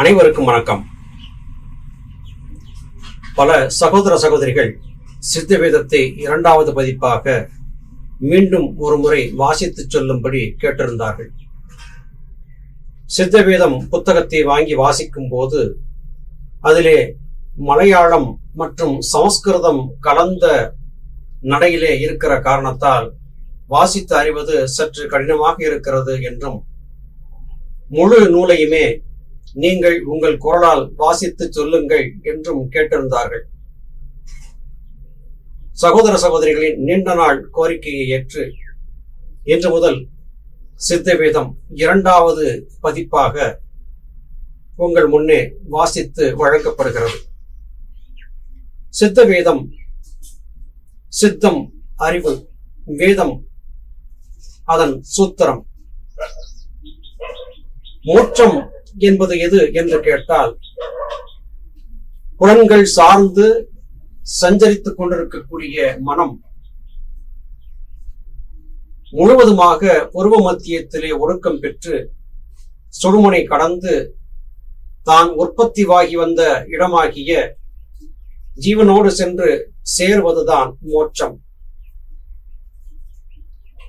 அனைவருக்கும் வணக்கம். பல சகோதர சகோதரிகள் சித்த வேதத்தை இரண்டாவது பதிப்பாக மீண்டும் ஒரு முறை வாசித்து சொல்லும்படி கேட்டிருந்தார்கள். சித்த வேதம் புத்தகத்தை வாங்கி வாசிக்கும் போது அதிலே மலையாளம் மற்றும் சமஸ்கிருதம் கலந்த நடையிலே இருக்கிற காரணத்தால் வாசித்து அறிவது சற்று கடினமாக இருக்கிறது என்றும் முழு நூலையுமே நீங்கள் உங்கள் குரலால் வாசித்து சொல்லுங்கள் என்றும் கேட்டிருந்தார்கள். சகோதர சகோதரிகளின் நீண்ட நாள் கோரிக்கையை ஏற்று இன்று முதல் சித்தவேதம் இரண்டாவது பதிப்பாக உங்கள் முன்னே வாசித்து வழங்கப்படுகிறது. சித்தவேதம் சித்தம் அறிவு வேதம் அதன் சூத்திரம். மோட்சம் என்பது எது என்று கேட்டால் புலன்கள் சார்ந்து சஞ்சரித்துக் கொண்டிருக்கக்கூடிய மனம் முழுவதுமாக உருவ மத்தியத்திலே ஒடுக்கம் பெற்று சுடுமுனை கடந்து தான் உற்பத்திவாகி வந்த இடமாகிய ஜீவனோடு சென்று சேர்வதுதான் மோட்சம்.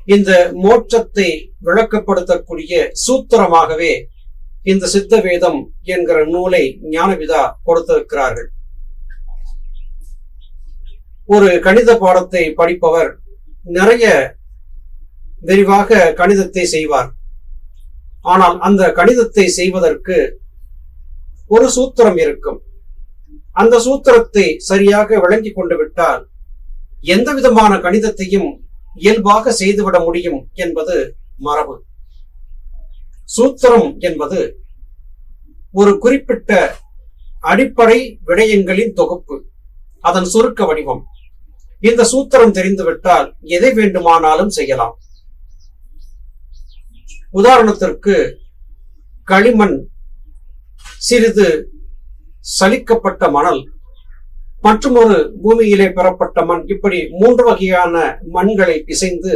இந்த மோட்சத்தை விளக்கப்படுத்தக்கூடிய சூத்திரமாகவே இந்த சித்த வேதம் என்கிற நூலை ஞானவிதா கொடுத்திருக்கிறார்கள். ஒரு கணித பாடத்தை படிப்பவர் நிறைய விரிவாக கணிதத்தை செய்வார். ஆனால் அந்த கணிதத்தை செய்வதற்கு ஒரு சூத்திரம் இருக்கும். அந்த சூத்திரத்தை சரியாக விளங்கி கொண்டு விட்டால் எந்த விதமான கணிதத்தையும் இயல்பாக செய்துவிட முடியும் என்பது மரபு. சூத்திரம் என்பது ஒரு குறிப்பிட்ட அடிப்படை விடயங்களின் தொகுப்பு அதன் சுருக்க வடிவம். இந்த சூத்திரம் தெரிந்துவிட்டால் எதை வேண்டுமானாலும் செய்யலாம். உதாரணத்திற்கு களிமண் சிறிது சலிக்கப்பட்ட மணல் மற்றும் ஒரு பூமியிலே பெறப்பட்ட மண் இப்படி மூன்று வகையான மண்களை பிசைந்து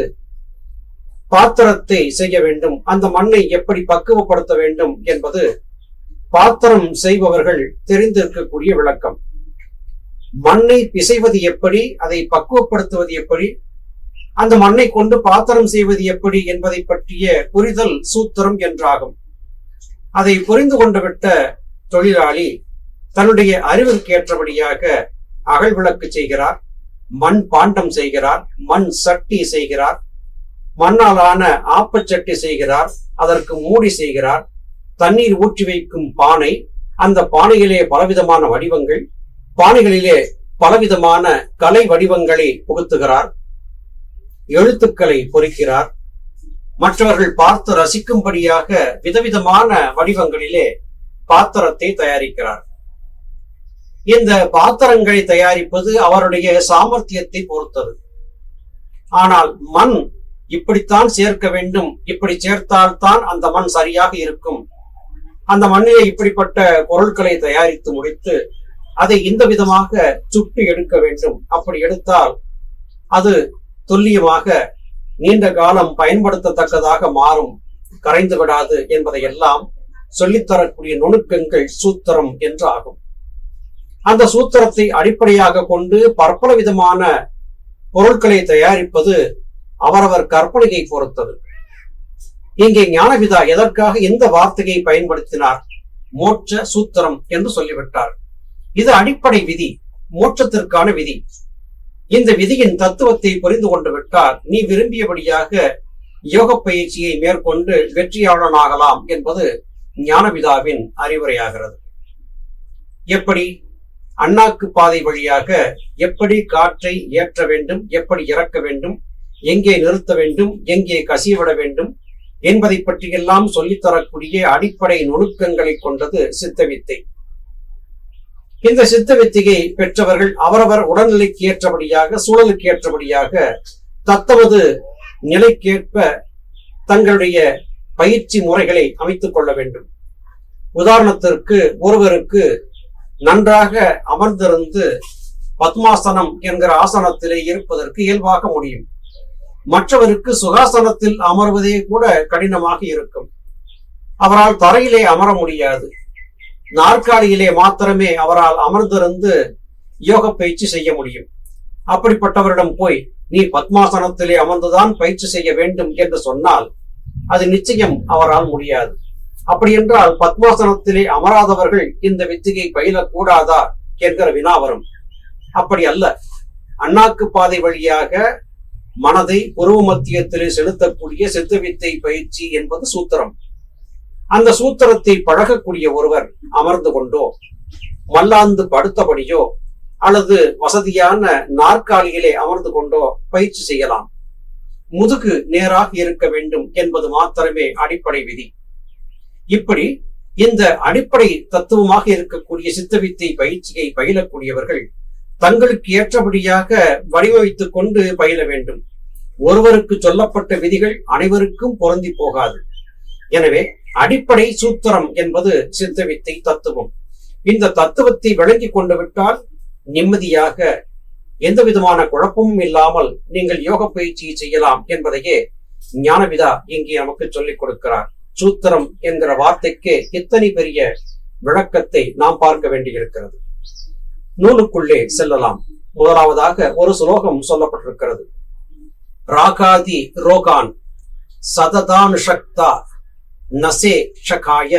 பாத்திரத்தை செய்ய வேண்டும். அந்த மண்ணை எப்படி பக்குவப்படுத்த வேண்டும் என்பது பாத்திரம் செய்பவர்கள் தெரிந்திருக்கக்கூடிய விளக்கம். மண்ணை பிசைவது எப்படி அதை பக்குவப்படுத்துவது எப்படி அந்த மண்ணை கொண்டு பாத்திரம் செய்வது எப்படி என்பதை பற்றிய புரிதல் சூத்திரம் என்றாகும். அதை புரிந்து கொண்டு விட்ட தொழிலாளி தன்னுடைய அறிவிற்கு ஏற்றபடியாக விளக்கு செய்கிறார் மண் பாண்டம் செய்கிறார் மண் சட்டி செய்கிறார் மண்ணாலான ஆப்பச்சட்டி செய்கிறார் அதற்கு மூடி செய்கிறார் தண்ணீர் ஊற்றி வைக்கும் பானை அந்த பானையிலே பலவிதமான வடிவங்கள் பானைகளிலே பலவிதமான கலை வடிவங்களை புகுத்துகிறார் எழுத்துக்களை பொறிக்கிறார். மற்றவர்கள் பார்த்து ரசிக்கும்படியாக விதவிதமான வடிவங்களிலே பாத்திரத்தை தயாரிக்கிறார். இந்த பாத்திரங்களை தயாரிப்பது அவருடைய சாமர்த்தியத்தை பொறுத்தது. ஆனால் மண் இப்படித்தான் சேர்க்க வேண்டும். இப்படி சேர்த்தால்தான் அந்த மண் சரியாக இருக்கும். அந்த மண்ணிலே இப்படிப்பட்ட பொருட்களை தயாரித்து முடித்து அதை இந்த விதமாக சுட்டு எடுக்க வேண்டும். அப்படி எடுத்தால் அது துல்லியமாக நீண்ட காலம் பயன்படுத்தத்தக்கதாக மாறும். கரைந்து விடாது என்பதையெல்லாம் சொல்லித்தரக்கூடிய நுணுக்கங்கள் சூத்திரம் என்று ஆகும் அந்த சூத்திரத்தை அடிப்படையாக கொண்டு பற்பல விதமான பொருட்களை தயாரிப்பது அவரவர் கற்பனையை பொறுத்தது. இங்கே ஞானபிதா எதற்காக இந்த வார்த்தையை பயன்படுத்தினார்? மோட்ச சூத்திரம் என்று சொல்லிவிட்டார். இது அடிப்படை விதி மோட்சத்திற்கான விதி. இந்த விதியின் தத்துவத்தை புரிந்து கொண்டு விட்டால் நீ விரும்பியபடியாக யோக பயிற்சியை மேற்கொண்டு வெற்றியாளனாகலாம் என்பது ஞானபிதாவின் அறிவுரையாகிறது. எப்படி? அண்ணாக்கு பாதை வழியாக எப்படி காற்றை ஏற்ற வேண்டும் எப்படி இறக்க வேண்டும் எங்கே நிறுத்த வேண்டும் எங்கே கசிவிட வேண்டும் என்பதை பற்றியெல்லாம் சொல்லித்தரக்கூடிய அடிப்படை நுணுக்கங்களை கொண்டது சித்தவித்தை. இந்த சித்த வித்தையை பெற்றவர்கள் அவரவர் உடல்நிலைக்கு ஏற்றபடியாக சூழலுக்கு ஏற்றபடியாக தத்தமது நிலைக்கேற்ப தங்களுடைய பயிற்சி முறைகளை அமைத்துக் கொள்ள வேண்டும். உதாரணத்திற்கு ஒருவருக்கு நன்றாக அமர்ந்திருந்து பத்மாசனம் என்கிற ஆசனத்திலே இருப்பதற்கு இயல்பாக முடியும். மற்றவருக்கு சுகாசனத்தில் அமர்வதே கூட கடினமாக இருக்கும். அவரால் தரையிலே அமர முடியாது. நாற்காலியிலே மாத்திரமே அவரால் அமர்ந்திருந்து யோக பயிற்சி செய்ய முடியும். அப்படிப்பட்டவரிடம் போய் நீ பத்மாசனத்திலே அமர்ந்துதான் பயிற்சி செய்ய வேண்டும் என்று சொன்னால் அது நிச்சயம் அவரால் முடியாது. அப்படி என்றால் பத்மாசனத்திலே அமராதவர்கள் இந்த வித்தியை பயிலக்கூடாதா? என்கிற வினா வரும் அப்படி அல்ல. அண்ணாக்கு பாதை வழியாக மனதை புருவ மத்தியத்திலே செலுத்தக்கூடிய சித்த வித்தை பயிற்சி என்பது சூத்திரம். அந்த சூத்திரத்தை பழகக்கூடிய ஒருவர் அமர்ந்து கொண்டோ மல்லாந்து படுத்தபடியோ அல்லது வசதியான நாற்காலியிலே அமர்ந்து கொண்டோ பயிற்சி செய்யலாம். முதுகு நேராக இருக்க வேண்டும் என்பது மாத்திரமே அடிப்படை விதி. இப்படி இந்த அடிப்படை தத்துவமாக இருக்கக்கூடிய சித்தவித்தை பயிற்சியை பயிலக்கூடியவர்கள் தங்களுக்கு ஏற்றபடியாக வடிவமைத்துக் கொண்டு பயில வேண்டும். ஒருவருக்கு சொல்லப்பட்ட விதிகள் அனைவருக்கும் பொருந்தி போகாது. எனவே அடிப்படை சூத்திரம் என்பது சித்தவித்தை தத்துவம். இந்த தத்துவத்தை விளங்கி கொண்டு விட்டால் நிம்மதியாக எந்த விதமான குழப்பமும் இல்லாமல் நீங்கள் யோக பயிற்சியை செய்யலாம் என்பதையே ஞானவிதா இங்கே நமக்கு சொல்லிக் கொடுக்கிறார். சூத்திரம் என்கிற வார்த்தைக்கு இத்தனை பெரிய விளக்கத்தை நாம் பார்க்க வேண்டியிருக்கிறது. நூலுக்குள்ளே செல்லலாம். முதலாவதாக ஒரு சுலோகம் சொல்லப்பட்டிருக்கிறது. ராகாதி ரோகான் சததானுஷக்தா நசே ஷகாய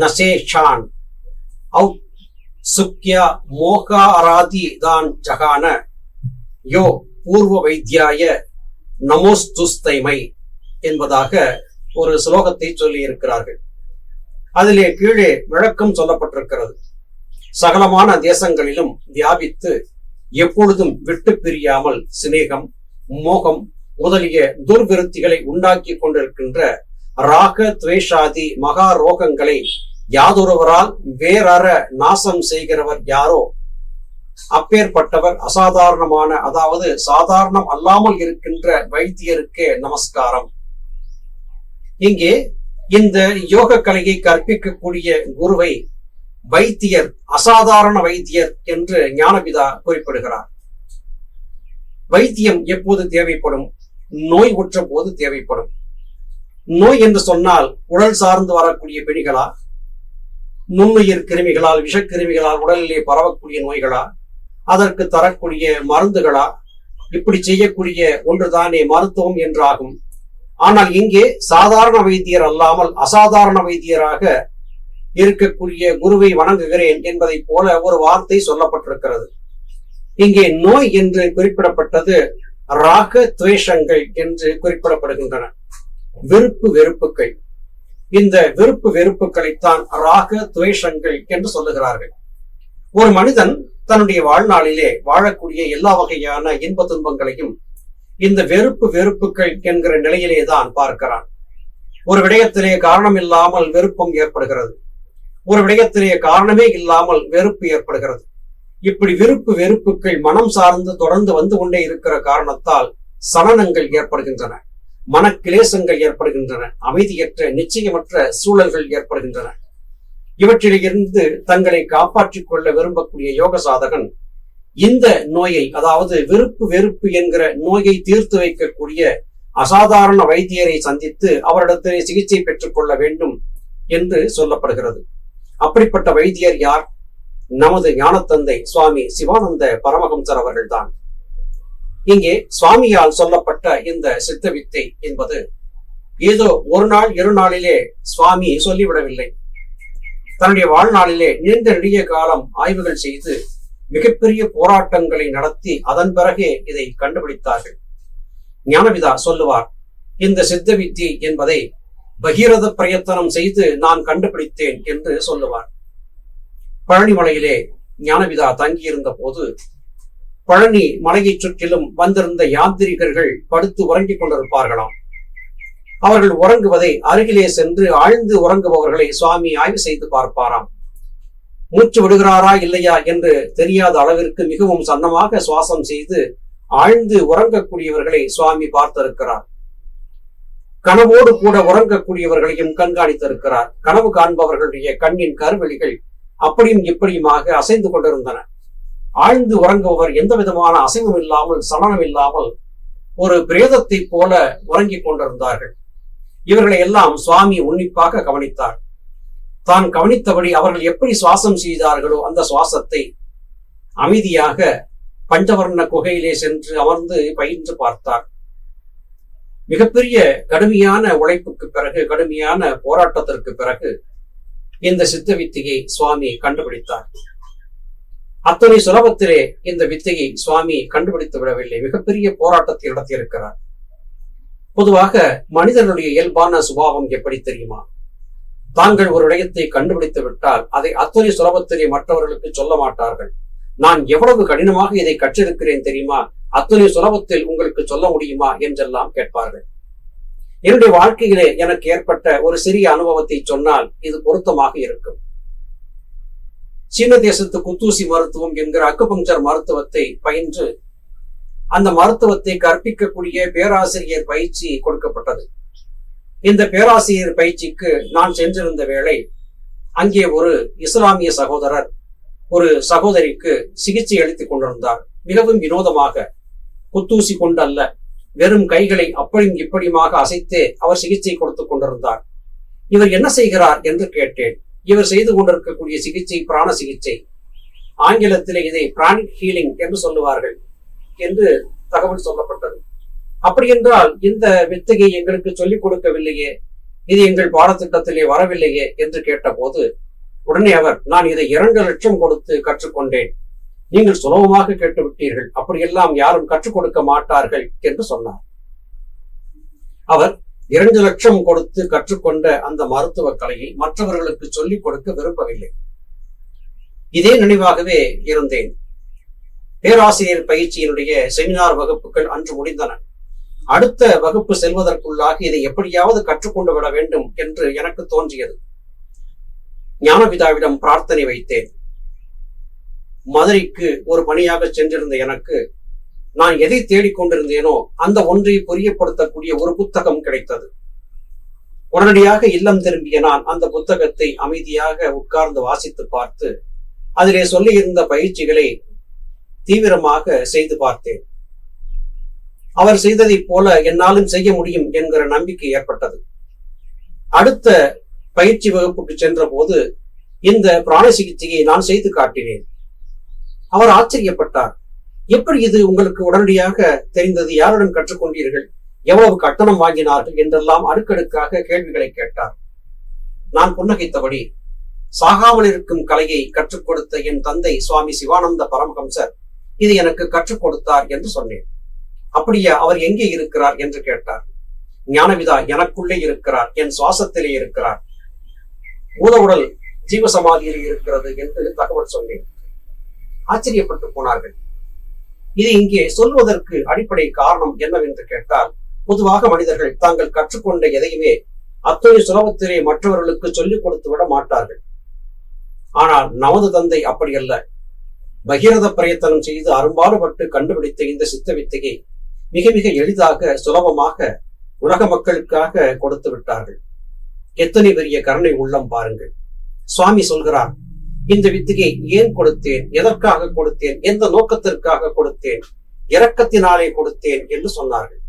நசேஷான் ஔ சுக்யா மோகாராதி தான் ஜகான. யோ பூர்வ வைத்தியாய நமோஸ்துஸ்தைமை என்பதாக ஒரு ஸ்லோகத்தை சொல்லி இருக்கிறார்கள் அதிலே கீழே விளக்கம் சொல்லப்பட்டிருக்கிறது. சகலமான தேசங்களிலும் வியாபித்து எப்பொழுதும் விட்டு பிரியாமல் சிநேகம் மோகம் முதலிய துர்விருத்திகளை உண்டாக்கி கொண்டிருக்கின்ற ராக துவேஷாதி மகா ரோகங்களை யாதொருவரால் வேறற நாசம் செய்கிறவர் யாரோ? அப்பேற்பட்டவர் அசாதாரணமான அதாவது சாதாரணம் அல்லாமல் இருக்கின்ற வைத்தியருக்கே நமஸ்காரம். இங்கே இந்த யோக கலையை கற்பிக்கக்கூடிய குருவை வைத்தியர் அசாதாரண வைத்தியர் என்று ஞானபிதா குறிப்பிடுகிறார். வைத்தியம் எப்போது தேவைப்படும்? நோய் உற்ற போது தேவைப்படும். நோய் என்று சொன்னால் உடல் சார்ந்து வரக்கூடிய பிணிகளா நுண்ணுயிர் கிருமிகளால் விஷக்கிருமிகளால் உடலிலே பரவக்கூடிய நோய்களா? அதற்கு தரக்கூடிய மருந்துகளா? இப்படி செய்யக்கூடிய ஒன்றுதானே மருத்துவம் என்றாகும். ஆனால் இங்கே சாதாரண வைத்தியர் அல்லாமல் அசாதாரண வைத்தியராக இருக்கக்கூடிய குருவை வணங்குகிறேன் என்பதைப் போல ஒரு வார்த்தை சொல்லப்பட்டிருக்கிறது. இங்கே நோய் என்று குறிப்பிடப்பட்டது ராக துவேஷங்கள் என்று குறிப்பிடப்படுகின்றன. விருப்பு வெறுப்புகள் இந்த விருப்பு வெறுப்புகளைத்தான் ராக துவேஷங்கள் என்று சொல்லுகிறார்கள். ஒரு மனிதன் தன்னுடைய வாழ்நாளிலே வாழக்கூடிய எல்லா வகையான இன்ப துன்பங்களையும் இந்த வெறுப்பு வெறுப்புகள் என்கிற நிலையிலே தான் பார்க்கிறான். ஒரு விடயத்திலே காரணம் இல்லாமல் வெறுப்பம் ஏற்படுகிறது. ஒரு விடயத்திலே காரணமே இல்லாமல் வெறுப்பு ஏற்படுகிறது. இப்படி விருப்பு வெறுப்புகள் மனம் சார்ந்து தொடர்ந்து வந்து கொண்டே இருக்கிற காரணத்தால் சலனங்கள் ஏற்படுகின்றன. மனக்கிலேசங்கள் ஏற்படுகின்றன. அமைதியற்ற நிச்சயமற்ற சூழல்கள் ஏற்படுகின்றன. இவற்றிலிருந்து தங்களை காப்பாற்றிக் கொள்ள விரும்பக்கூடிய யோக சாதகன் இந்த நோயை அதாவது விருப்பு வெறுப்பு என்கிற நோயை தீர்த்து வைக்கக்கூடிய அசாதாரண வைத்தியரை சந்தித்து அவரிடத்திலே சிகிச்சை பெற்றுக் கொள்ள வேண்டும் என்று சொல்லப்படுகிறது. அப்படிப்பட்ட வைத்தியர் யார்? நமது ஞானத்தந்தை சுவாமி சிவானந்த பரமஹம்சர் அவர்கள்தான். இங்கே சுவாமியால் சொல்லப்பட்ட இந்த சித்த வித்தை என்பது ஏதோ ஒரு நாள் இரு நாளிலே சுவாமி சொல்லிவிடவில்லை. தன்னுடைய வாழ்நாளிலே நீண்ட நெடிய காலம் ஆய்வுகள் செய்து மிகப்பெரிய போராட்டங்களை நடத்தி அதன் பிறகே இதை கண்டுபிடித்தார்கள். ஞானவிதா சொல்லுவார் இந்த சித்த வித்தி என்பதை பகீரத பிரயத்தனம் செய்து நான் கண்டுபிடித்தேன் என்று சொல்லுவார். பழனிமலையிலே ஞானவிதா தங்கியிருந்த போது பழனி மலையைச் சுற்றிலும் வந்திருந்த யாந்திரிகர்கள் படுத்து உறங்கிக் கொண்டிருப்பார்களாம். அவர்கள் உறங்குவதை அருகிலே சென்று ஆழ்ந்து உறங்குபவர்களை சுவாமி ஆய்வு செய்து பார்ப்பாராம். மூச்சு விடுகிறாரா இல்லையா என்று தெரியாத அளவிற்கு மிகவும் சன்னமாக சுவாசம் செய்து ஆழ்ந்து உறங்கக்கூடியவர்களை சுவாமி பார்த்திருக்கிறார். கனவோடு கூட உறங்கக்கூடியவர்களையும் கண்காணித்திருக்கிறார். கனவு காண்பவர்களுடைய கண்ணின் கருவெளிகள் அப்படியும் இப்படியுமாக அசைந்து கொண்டிருந்தன. ஆழ்ந்து உறங்குபவர் எந்த விதமான அசைவும் இல்லாமல் சலனம் இல்லாமல் ஒரு பிரேதத்தை போல உறங்கிக் கொண்டிருந்தார்கள். இவர்களை எல்லாம் சுவாமி உன்னிப்பாக கவனித்தார். தான் கவனித்தபடி அவர்கள் எப்படி சுவாசம் செய்தார்களோ அந்த சுவாசத்தை அமைதியாக பஞ்சவர்ண குகையிலே சென்று அமர்ந்து பயின்று பார்த்தார். மிகப்பெரிய கடுமையான உழைப்புக்கு பிறகு கடுமையான போராட்டத்திற்கு பிறகு இந்த சித்த வித்தையை சுவாமி கண்டுபிடித்தார். அத்தனை சுலபத்திலே இந்த வித்தையை சுவாமி கண்டுபிடித்து விடவில்லை. மிகப்பெரிய போராட்டத்தை நடத்தியிருக்கிறார். பொதுவாக மனிதனுடைய இயல்பான சுபாவம் எப்படி தெரியுமா? தாங்கள் ஒரு விடயத்தை கண்டுபிடித்து விட்டால் அதை அத்தனை சுலபத்திலே மற்றவர்களுக்கு சொல்ல மாட்டார்கள். நான் எவ்வளவு கடினமாக இதை கற்றிருக்கிறேன் தெரியுமா? அத்தனை சுலபத்தில் உங்களுக்கு சொல்ல முடியுமா? என்றெல்லாம் கேட்பார்கள். என்னுடைய வாழ்க்கையிலே எனக்கு ஏற்பட்ட ஒரு சிறிய அனுபவத்தை சொன்னால் இது பொருத்தமாக இருக்கும். சீன தேசத்து குத்தூசி மருத்துவம் என்கிற அக்குபங்சர் மருத்துவத்தை பயின்று அந்த மருத்துவத்தை கற்பிக்கக்கூடிய பேராசிரியர் பயிற்சி கொடுக்கப்பட்டது. இந்த பேராசிரியர் பயிற்சிக்கு நான் சென்றிருந்த வேளை அங்கே ஒரு இஸ்லாமிய சகோதரர் ஒரு சகோதரிக்கு சிகிச்சை அளித்துக் கொண்டிருந்தார். மிகவும் வினோதமாக குத்தூசி கொண்டல்ல வெறும் கைகளை அப்படியும் இப்படியுமாக அசைத்து அவர் சிகிச்சை கொடுத்துக் கொண்டிருந்தார். இவர் என்ன செய்கிறார் என்று கேட்டேன். இவர் செய்து கொண்டிருக்கக்கூடிய சிகிச்சை பிராண சிகிச்சை. ஆங்கிலத்திலே இதை பிராணிக் ஹீலிங் என்று சொல்லுவார்கள் என்று தகவல் சொல்லப்பட்டது. அப்படி என்றால் இந்த வித்தையை எங்களுக்கு சொல்லிக் கொடுக்கவில்லையே இது எங்கள் பாடத்திட்டத்திலே வரவில்லையே என்று கேட்டபோது உடனே அவர் நான் இதை இரண்டு லட்சம் கொடுத்து கற்றுக்கொண்டேன். நீங்கள் சுலபமாக கேட்டு விட்டீர்கள் அப்படியெல்லாம் யாரும் கற்றுக் கொடுக்க மாட்டார்கள் என்று சொன்னார். அவர் இரண்டு லட்சம் கொடுத்து கற்றுக்கொண்ட அந்த மருத்துவ கலையை மற்றவர்களுக்கு சொல்லிக் கொடுக்க விரும்பவில்லை. இதே நினைவாகவே இருந்தேன். பேராசிரியர் பயிற்சியினுடைய செமினார் வகுப்புகள் அன்று முடிந்தன. அடுத்த வகுப்பு செல்வதற்குள்ளாக இதை எப்படியாவது கற்றுக்கொண்டு விட வேண்டும் என்று எனக்கு தோன்றியது. ஞானபிதாவிடம் பிரார்த்தனை வைத்தேன். மதுரைக்கு ஒரு பணியாக சென்றிருந்த எனக்கு நான் எதை தேடிக்கொண்டிருந்தேனோ அந்த ஒன்றை புரியப்படுத்தக்கூடிய ஒரு புத்தகம் கிடைத்தது. உடனடியாக இல்லம் திரும்பிய நான் அந்த புத்தகத்தை அமைதியாக உட்கார்ந்து வாசித்து பார்த்து அதிலே சொல்லியிருந்த பயிற்சிகளை தீவிரமாக செய்து பார்த்தேன். அவர் செய்ததைப் போல என்னாலும் செய்ய முடியும் என்கிற நம்பிக்கை ஏற்பட்டது. அடுத்த பயிற்சி வகுப்புக்கு சென்ற போது இந்த பிராண சிகிச்சையை நான் செய்து காட்டினேன். அவர் ஆச்சரியப்பட்டார். எப்படி இது உங்களுக்கு உடனடியாக தெரிந்தது? யாருடன் கற்றுக்கொண்டீர்கள்? எவ்வளவு கட்டணம் வாங்கினார்கள்? என்றெல்லாம் அடுக்கடுக்காக கேள்விகளை கேட்டார். நான் புன்னகைத்தபடி சாகாமல் இருக்கும் கலையை கற்றுக் கொடுத்த என் தந்தை சுவாமி சிவானந்த பரமஹம்சர் இது எனக்கு கற்றுக் கொடுத்தார் என்று சொன்னேன். அப்படியே அவர் எங்கே இருக்கிறார்? என்று கேட்டார். ஞானவிதா எனக்குள்ளே இருக்கிறார். என் சுவாசத்திலே இருக்கிறார். மூல உடல் ஜீவசமாதியில் இருக்கிறது என்று தகவல் சொன்னேன் ஆச்சரியப்பட்டு போனார்கள். இது இங்கே சொல்வதற்கு அடிப்படை காரணம் என்னவென்று கேட்டால் பொதுவாக மனிதர்கள் தாங்கள் கற்றுக்கொண்ட எதையுமே அத்தனை சுலபத்திலே மற்றவர்களுக்கு சொல்லிக் கொடுத்து விட மாட்டார்கள். ஆனால் நமது தந்தை அப்படியல்ல. பகிரத பிரயத்தனம் செய்து அரும்பாடுபட்டு கண்டுபிடித்த இந்த சித்த வித்தையை மிக மிக எளிதாக சுலபமாக உலக மக்களுக்காக கொடுத்து விட்டார்கள். எத்தனை பெரிய கருணை உள்ளம் பாருங்கள். சுவாமி சொல்கிறார் இந்த வித்தியை ஏன் கொடுத்தேன்? எதற்காக கொடுத்தேன்? எந்த நோக்கத்திற்காக கொடுத்தேன்? இரக்கத்தினாலே கொடுத்தேன் என்று சொன்னார்கள்.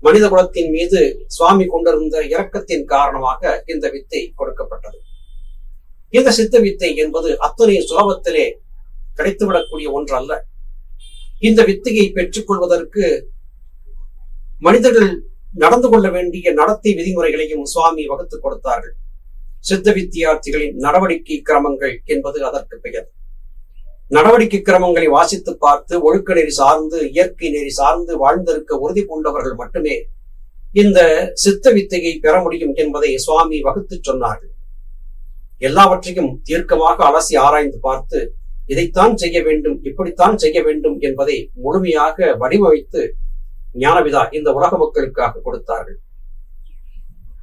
மனித குலத்தின் மீது சுவாமி கொண்டிருந்த இரக்கத்தின் காரணமாக இந்த வித்தை கொடுக்கப்பட்டது. இந்த சித்த வித்தை என்பது அத்தனை சுலபத்திலே கிடைத்துவிடக்கூடிய ஒன்று அல்ல இந்த வித்தையை பெற்றுக்கொள்வதற்கு மனிதர்கள் நடந்து கொள்ள வேண்டிய நடத்தை விதிமுறைகளையும் சுவாமி வகுத்துக் கொடுத்தார்கள். சித்த வித்தியார்த்திகளின் நடவடிக்கை கிரமங்கள் என்பது அதற்கு பெயர். நடவடிக்கை கிரமங்களை வாசித்து பார்த்து ஒழுக்க நெறி சார்ந்து இயற்கை நெறி சார்ந்து வாழ்ந்திருக்க உறுதி பூண்டவர்கள் மட்டுமே இந்த சித்த வித்தையை பெற முடியும் என்பதை சுவாமி வகுத்து சொன்னார்கள். எல்லாவற்றையும் தீர்க்கமாக அலசி ஆராய்ந்து பார்த்து இதைத்தான் செய்ய வேண்டும் இப்படித்தான் செய்ய வேண்டும் என்பதை முழுமையாக வடிவமைத்து ஞானவிதா இந்த உலக மக்களுக்காக கொடுத்தார்கள்.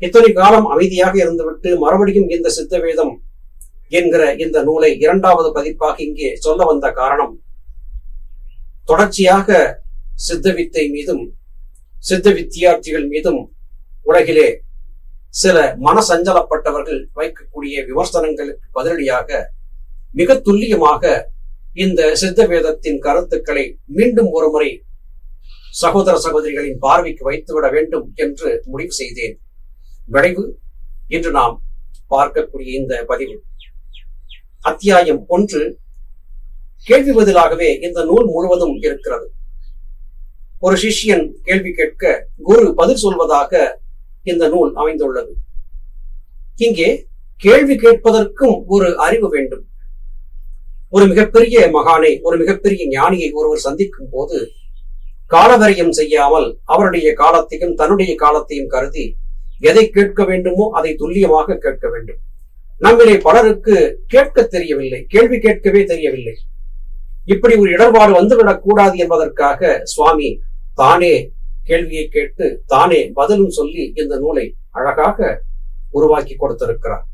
இத்தனை காலம் அமைதியாக இருந்துவிட்டு மறுபடியும் இந்த சித்த வேதம் என்கிற இந்த நூலை இரண்டாவது பதிப்பாக இங்கே சொல்ல வந்த காரணம் தொடர்ச்சியாக சித்த வித்தை மீதும் சித்த வித்தியார்த்திகள் மீதும் உலகிலே சில மனசஞ்சலப்பட்டவர்கள் வைக்கக்கூடிய விமர்சனங்களுக்கு பதிலடியாக மிக துல்லியமாக இந்த சித்த வேதத்தின் கருத்துக்களை மீண்டும் ஒருமுறை சகோதர சகோதரிகளின் பார்வைக்கு வைத்துவிட வேண்டும் என்று முடிவு செய்தேன். விளைவு இன்று நாம் பார்க்கக்கூடிய இந்த பதிவு. அத்தியாயம் ஒன்று. கேள்வி பதிலாகவே இந்த நூல் முழுவதும் இருக்கிறது. ஒரு சிஷ்யன் கேள்வி கேட்க குரு பதில் சொல்வதாக இந்த நூல் அமைந்துள்ளது. இங்கே கேள்வி கேட்பதற்கும் ஒரு அறிவு வேண்டும். ஒரு மிகப்பெரிய மகானை ஒரு மிகப்பெரிய ஞானியை ஒருவர் சந்திக்கும் போது காலவரியம் செய்யாமல் அவருடைய காலத்தையும் தன்னுடைய காலத்தையும் கருதி எதை கேட்க வேண்டுமோ அதை துல்லியமாக கேட்க வேண்டும். நம்மிலே பலருக்கு கேட்க தெரியவில்லை கேள்வி கேட்கவே தெரியவில்லை. இப்படி ஒரு இடர்பாடு வந்துவிடக் கூடாது என்பதற்காக சுவாமி தானே கேள்வியை கேட்டு தானே பதிலும் சொல்லி இந்த நூலை அழகாக உருவாக்கி கொடுத்திருக்கிறார்.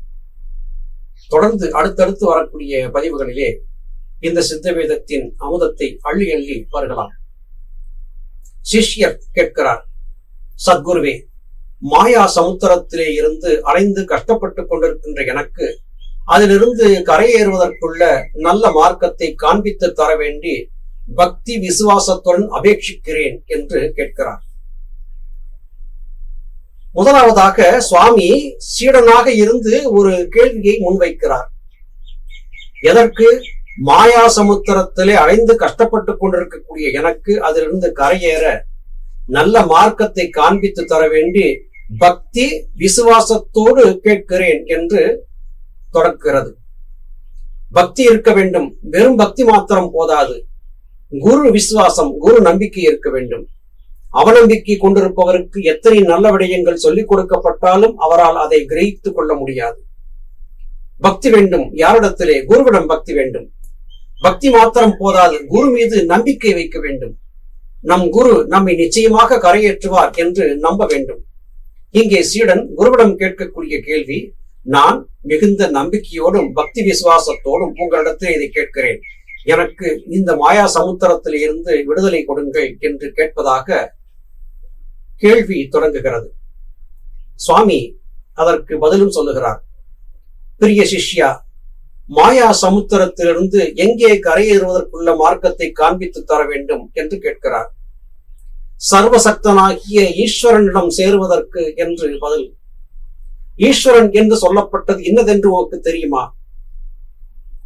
தொடர்ந்து அடுத்தடுத்து வரக்கூடிய பதிவுகளிலே இந்த சித்த வேதத்தின் அமுதத்தை அள்ளி அள்ளி வருகலாம். சிஷ்யர் கேட்கிறார் சத்குருவே மாயா சமுத்திரத்திலே இருந்து அலைந்து கஷ்டப்பட்டுக் கொண்டிருக்கின்ற எனக்கு அதிலிருந்து கரையேறுவதற்குள்ள நல்ல மார்க்கத்தை காண்பித்து தர வேண்டி பக்தி விசுவாசத்துடன் அபேட்சிக்கிறேன் என்று கேட்கிறார். முதலாவதாக சுவாமி சீடனாக இருந்து ஒரு கேள்வியை முன்வைக்கிறார். எதற்கு? மாயா சமுத்திரத்திலே அடைந்து கஷ்டப்பட்டுக் கொண்டிருக்கக்கூடிய எனக்கு அதிலிருந்து கரையேற நல்ல மார்க்கத்தை காண்பித்து தர வேண்டி பக்தி விசுவாசத்தோடு கேட்கிறேன் என்று தொடக்கிறது. பக்தி இருக்க வேண்டும். வெறும் பக்தி மாத்திரம் போதாது. குரு விசுவாசம் குரு நம்பிக்கை இருக்க வேண்டும். அவநம்பிக்கை கொண்டிருப்பவருக்கு எத்தனை நல்ல விடயங்கள் சொல்லிக் கொடுக்கப்பட்டாலும் அவரால் அதை கிரகித்துக் கொள்ள முடியாது. பக்தி வேண்டும். யாரிடத்திலே? குருவிடம் பக்தி வேண்டும். பக்தி மாத்திரம் போதாது. குரு மீது நம்பிக்கை வைக்க வேண்டும். நம் குரு நம்மை நிச்சயமாக கரையேற்றுவார் என்று நம்ப வேண்டும். இங்கே சீடன் குருவிடம் கேட்கக்கூடிய கேள்வி நான் மிகுந்த நம்பிக்கையோடும் பக்தி விசுவாசத்தோடும் உங்களிடத்தில் இதை கேட்கிறேன். எனக்கு இந்த மாயா சமுத்திரத்தில் இருந்து விடுதலை கொடுங்கள் என்று கேட்பதாக கேள்வி தொடங்குகிறது. சுவாமி அதற்கு பதிலும் சொல்லுகிறார். பிரிய சிஷ்யா மாயா சமுத்திரத்திலிருந்து எங்கே கரையேறுவதற்குள்ள மார்க்கத்தை காண்பித்து தர வேண்டும் என்று கேட்கிறார். சர்வசக்தனாகிய ஈஸ்வரனிடம் சேருவதற்கு என்று பதில். ஈஸ்வரன் என்று சொல்லப்பட்டது இன்னதென்று உனக்கு தெரியுமா?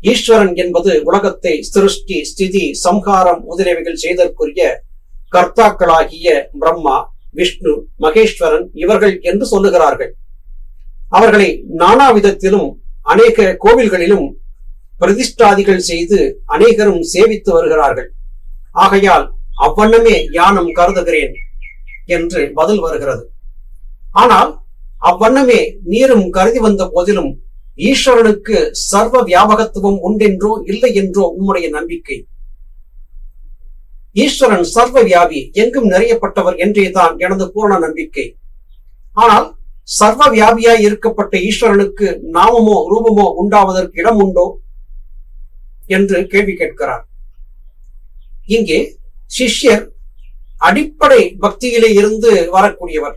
ஈஸ்வரன் என்பது உலகத்தை சிருஷ்டி ஸ்திதி சம்ஹாரம் முதலியவைகள் செய்தற்குரிய கர்த்தாக்களாகிய பிரம்மா விஷ்ணு மகேஸ்வரன் இவர்கள் என்று சொல்லுகிறார்கள். அவர்களை நானா விதத்திலும் அநேக கோவில்களிலும் பிரதிஷ்டாதிகள் செய்து அநேகரும் சேவித்து வருகிறார்கள். ஆகையால் அவ்வண்ணமே யானம் கருதுகிறேன் என்று பதில் வருகிறது. ஆனால் அவ்வண்ணமே நீரும் கருதி வந்த போதிலும் ஈஸ்வரனுக்கு சர்வ வியாபகத்துவம் உண்டென்றோ இல்லை என்றோ உம்முடைய நம்பிக்கை. ஈஸ்வரன் சர்வ வியாபி எங்கும் நிறையப்பட்டவர் என்றே தான் எனது பூரண நம்பிக்கை. ஆனால் சர்வ வியாபியாய் இருக்கப்பட்ட ஈஸ்வரனுக்கு நாமமோ ரூபமோ உண்டாவதற்கு இடம் உண்டோ என்று கேள்வி கேட்கிறார். இங்கே சிஷ்யர் அடிப்படை பக்தியிலே இருந்து வரக்கூடியவர்.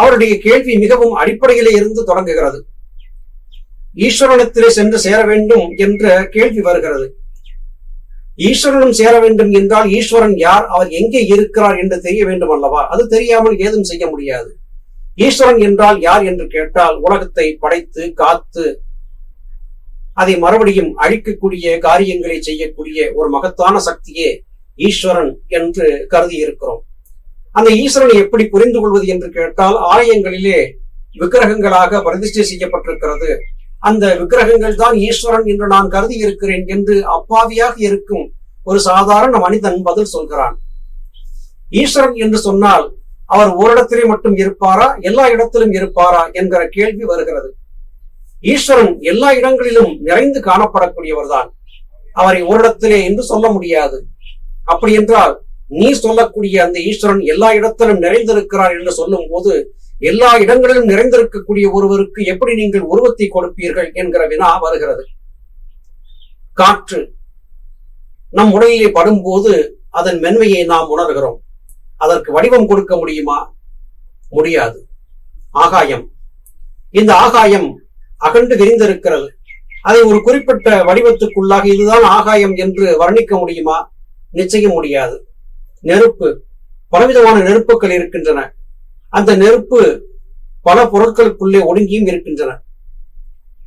அவருடைய கேள்வி மிகவும் அடிப்படையிலே இருந்து தொடங்குகிறது. ஈஸ்வரனத்திலே சென்று சேர வேண்டும் என்ற கேள்வி வருகிறது. ஈஸ்வரனும் சேர வேண்டும் என்றால் ஈஸ்வரன் யார் அவர் எங்கே இருக்கிறார் என்று தெரிய வேண்டும் அல்லவா? அது தெரியாமல் ஏதும் செய்ய முடியாது. ஈஸ்வரன் என்றால் யார் என்று கேட்டால் உலகத்தை படைத்து காத்து அதை மறுபடியும் அழிக்கக்கூடிய காரியங்களை செய்யக்கூடிய ஒரு மகத்தான சக்தியே ஈஸ்வரன் என்று கருதி இருக்கிறோம் அந்த ஈஸ்வரனை எப்படி புரிந்து கொள்வது என்று கேட்டால் ஆலயங்களிலே விக்கிரகங்களாக பிரதிஷ்டை செய்யப்பட்டிருக்கிறது. அந்த விக்கிரகங்கள் தான் ஈஸ்வரன் என்று நான் கருதி இருக்கிறேன் என்று அப்பாவியாக இருக்கும் ஒரு சாதாரண மனிதன் பதில் சொல்கிறான். ஈஸ்வரன் என்று சொன்னால் அவர் ஓரிடத்திலே மட்டும் இருப்பாரா? எல்லா இடத்திலும் இருப்பாரா? என்கிற கேள்வி வருகிறது. ஈஸ்வரன் எல்லா இடங்களிலும் நிறைந்து காணப்படக்கூடியவர் தான் அவரை ஓரிடத்திலே என்று சொல்ல முடியாது. அப்படி என்றால் நீ சொல்லக்கூடிய அந்த ஈஸ்வரன் எல்லா இடத்திலும் நிறைந்திருக்கிறார் என்று சொல்லும் போது எல்லா இடங்களிலும் நிறைந்திருக்கக்கூடிய ஒருவருக்கு எப்படி நீங்கள் உருவத்தை கொடுப்பீர்கள் என்கிற வினா வருகிறது. காற்று நம் உடலிலே படும்போது அதன் மென்மையை நாம் உணர்கிறோம். அதற்கு வடிவம் கொடுக்க முடியுமா? முடியாது. ஆகாயம். இந்த ஆகாயம் அகண்டு விரிந்திருக்கிறது. அதை ஒரு குறிப்பிட்ட வடிவத்துக்குள்ளாக இதுதான் ஆகாயம் என்று வர்ணிக்க முடியுமா? நிச்சயம் முடியாது. நெருப்பு பலவிதமான நெருப்புகள் இருக்கின்றன. அந்த நெருப்பு பல பொருட்களுக்குள்ளே ஒடுங்கியும் இருக்கின்றன.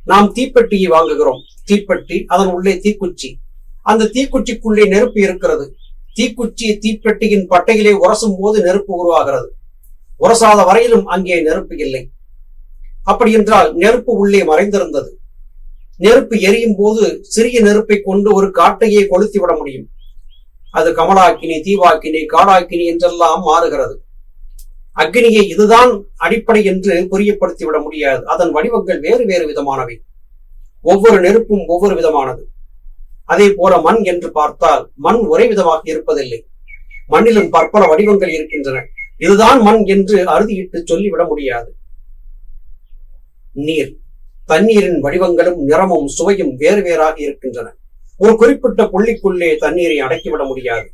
நாம் தீப்பெட்டியை வாங்குகிறோம். தீப்பெட்டி அதன் உள்ளே தீக்குச்சி. அந்த தீக்குச்சிக்குள்ளே நெருப்பு இருக்கிறது. தீக்குச்சி தீப்பெட்டியின் பட்டையிலே உரசும் போது நெருப்பு உருவாகிறது. உரசாத வரையிலும் அங்கே நெருப்பு இல்லை. அப்படி என்றால் நெருப்பு உள்ளே மறைந்திருந்தது. நெருப்பு எரியும் போது சிறிய நெருப்பை கொண்டு ஒரு காட்டையே கொளுத்தி விட முடியும். அது கமலாக்கினி தீவாக்கினி காடாக்கினி என்றெல்லாம் மாறுகிறது. அக்னியை இதுதான் அடிப்படை என்று புரியப்படுத்தி விட முடியாது. அதன் வடிவங்கள் வேறு வேறு விதமானவை. ஒவ்வொரு நெருப்பும் ஒவ்வொரு விதமானது. அதே போல மண் என்று பார்த்தால் மண் ஒரே விதமாக இருப்பதில்லை. மண்ணிலும் பற்பல வடிவங்கள் இருக்கின்றன. இதுதான் மண் என்று அறுதியிட்டு சொல்லிவிட முடியாது. நீர் தண்ணீரின் வடிவங்களும் நிறமும் சுவையும் வேறு வேறாக இருக்கின்றன. ஒரு குறிப்பிட்ட புள்ளிக்குள்ளே தண்ணீரை அடக்கிவிட முடியாது.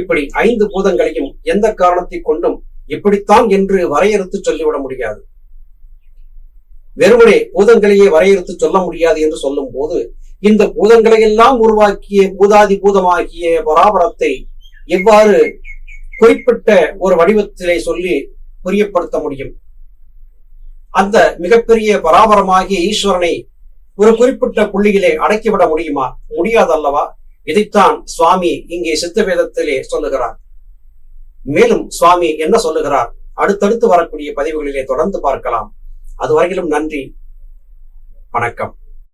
இப்படி ஐந்து பூதங்களையும் எந்த காரணத்தை கொண்டும் இப்படித்தான் என்று வரையறுத்து சொல்லிவிட முடியாது. வெறுமனே பூதங்களையே வரையறுத்து சொல்ல முடியாது என்று சொல்லும் போது இந்த பூதங்களை எல்லாம் உருவாக்கிய பூதாதி பூதமாகிய பராபரத்தை எவ்வாறு குறிப்பிட்ட ஒரு வடிவத்திலே சொல்லி புரியப்படுத்த முடியும்? அந்த மிகப்பெரிய பராபரமாகிய ஈஸ்வரனை ஒரு குறிப்பிட்ட புள்ளியிலே அடக்கிவிட முடியுமா? முடியாதல்லவா? இதைத்தான் சுவாமி இங்கே சித்த வேதத்திலே சொல்லுகிறார். மேலும் சுவாமி என்ன சொல்லுகிறார்? அடுத்தடுத்து வரக்கூடிய பதிவுகளிலே தொடர்ந்து பார்க்கலாம். அதுவரையிலும் நன்றி. வணக்கம்.